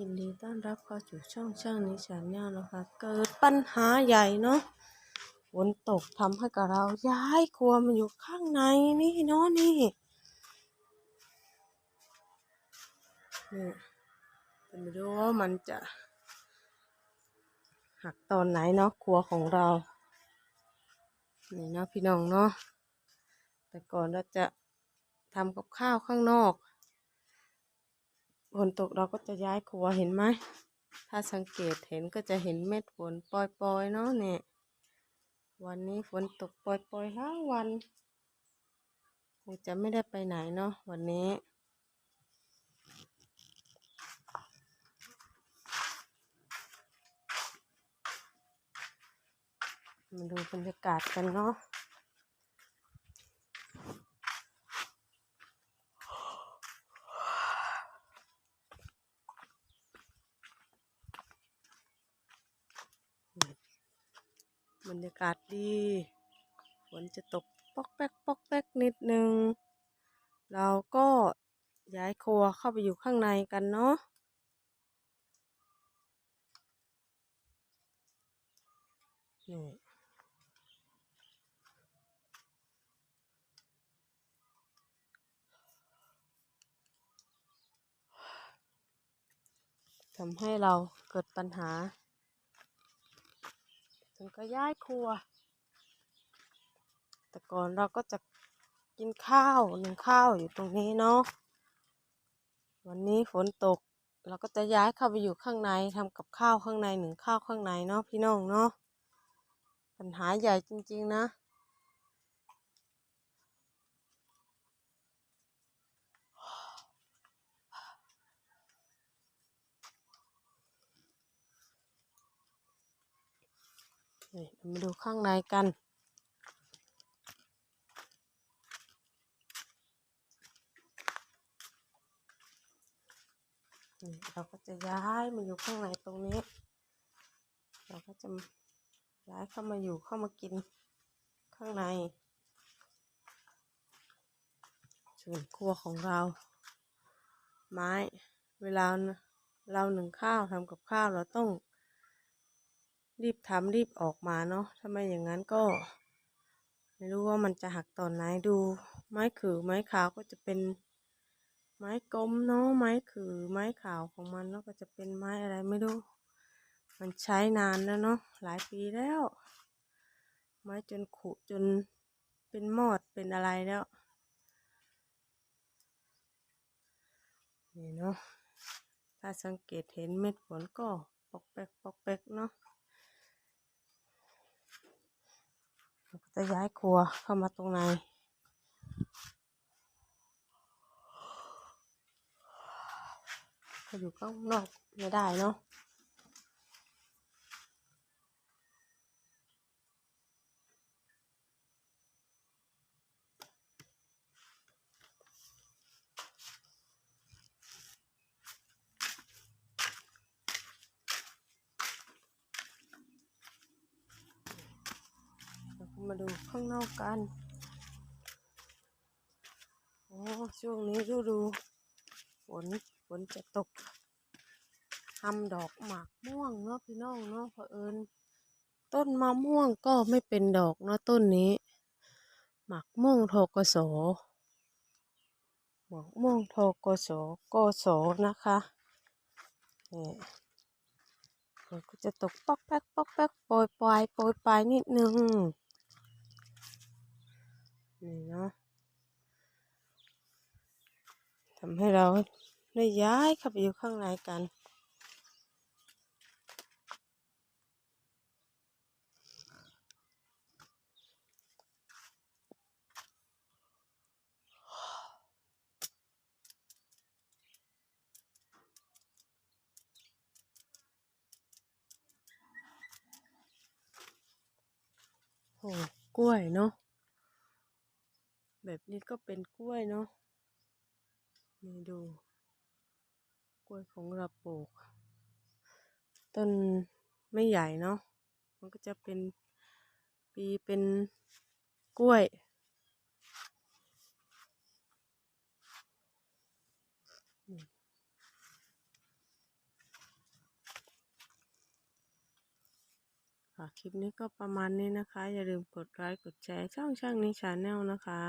ยินดีต้อนรับเข้าสู่ช่องช่างนิชาแนลนะคะ เกิดปัญหาใหญ่เนาะฝนตกทำให้กับเราย้ายครัวมาอยู่ข้างในนี่เนาะนี่นี่ไม่รู้ว่ามันจะหักตอนไหนเนาะครัวของเรา นี่เนาะพี่น้องเนาะแต่ก่อนเราจะทำกับข้าวข้างนอก ฝนตกเราก็จะย้ายครัวเห็นไหม ถ้าสังเกตเห็นก็จะเห็นเม็ดฝนปล่อยๆเนาะเนี่ย วันนี้ฝนตกปล่อยๆทั้งวันคงจะไม่ได้ไปไหนเนาะวันนี้มาดูบรรยากาศกันเนาะ บรรยากาศดี ฝนจะตกปอกแป๊กปอกแป๊กนิดนึง เราก็ย้ายครัวเข้าไปอยู่ข้างในกันเนาะนี่ทำให้เราเกิดปัญหา ถึงก็ย้ายครัว แต่ก่อนเราก็จะกินข้าวหนึ่งข้าวอยู่ตรงนี้เนาะวันนี้ฝนตกเราก็จะย้ายเข้าไปอยู่ข้างในทำกับข้าวข้างในหนึ่งข้าวข้างในเนาะพี่น้องเนาะปัญหาใหญ่จริง ๆ นะ นี่มาดูข้างในกัน เราก็จะย้ายมาอยู่ข้างในตรงนี้ เราก็จะย้ายเข้ามาอยู่เข้ามากินข้างในส่วนครัวของเรา ไม้ เวลาเราหนึ่งข้าวทำกับข้าวเราต้อง รีบทำรีบออกมาเนาะถ้าไม่อย่างนั้นก็ ไม่รู้ว่ามันจะหักตอนไหนดู ไม้ขือไม้ขาวก็จะเป็น ไม้กลมเนาะไม้ขือไม้ขาวของมันแล้วก็จะเป็นไม้อะไรไม่รู้มันใช้นานแล้วเนาะหลายปีแล้ว ไม้จนขุจนเป็นมอดเป็นอะไรแล้วนี่เนาะถ้าสังเกตเห็นเม็ดฝนก็ปอกแปกปอกแปกเนาะเราก็ จะย้ายครัวเข้ามาตรงในถ้าอยู่ข้างนอกไม่ได้เนาะ มาดูข้างนอกกัน โอ้ช่วงนี้ฤดูฝนฝนจะตกทำดอกหมากม่วงเนาะพี่น้องเนาะเผอิญต้นมะม่วงก็ไม่เป็นดอกเนาะต้นนี้ หมากม่วงทกศหมากม่วงทกศกศนะคะนี่ก็จะตกปอกแป๊กปอกแป๊กโปรยปลายโปรยปลายนิดนึง นี่เนาะทำให้เราได้ย้ายเข้าไปอยู่ข้างในกัน โอ้กล้วยเนาะ แบบนี้ก็เป็นกล้วยเนาะนี่ดู กล้วยของเราปลูก ต้นไม่ใหญ่เนาะมันก็จะเป็นปีเป็นกล้วยคลิปนี้ก็ประมาณนี้นะคะ อย่าลืมกดไลค์กดแชร์ช่องช่างนี้ชาแนลนะคะ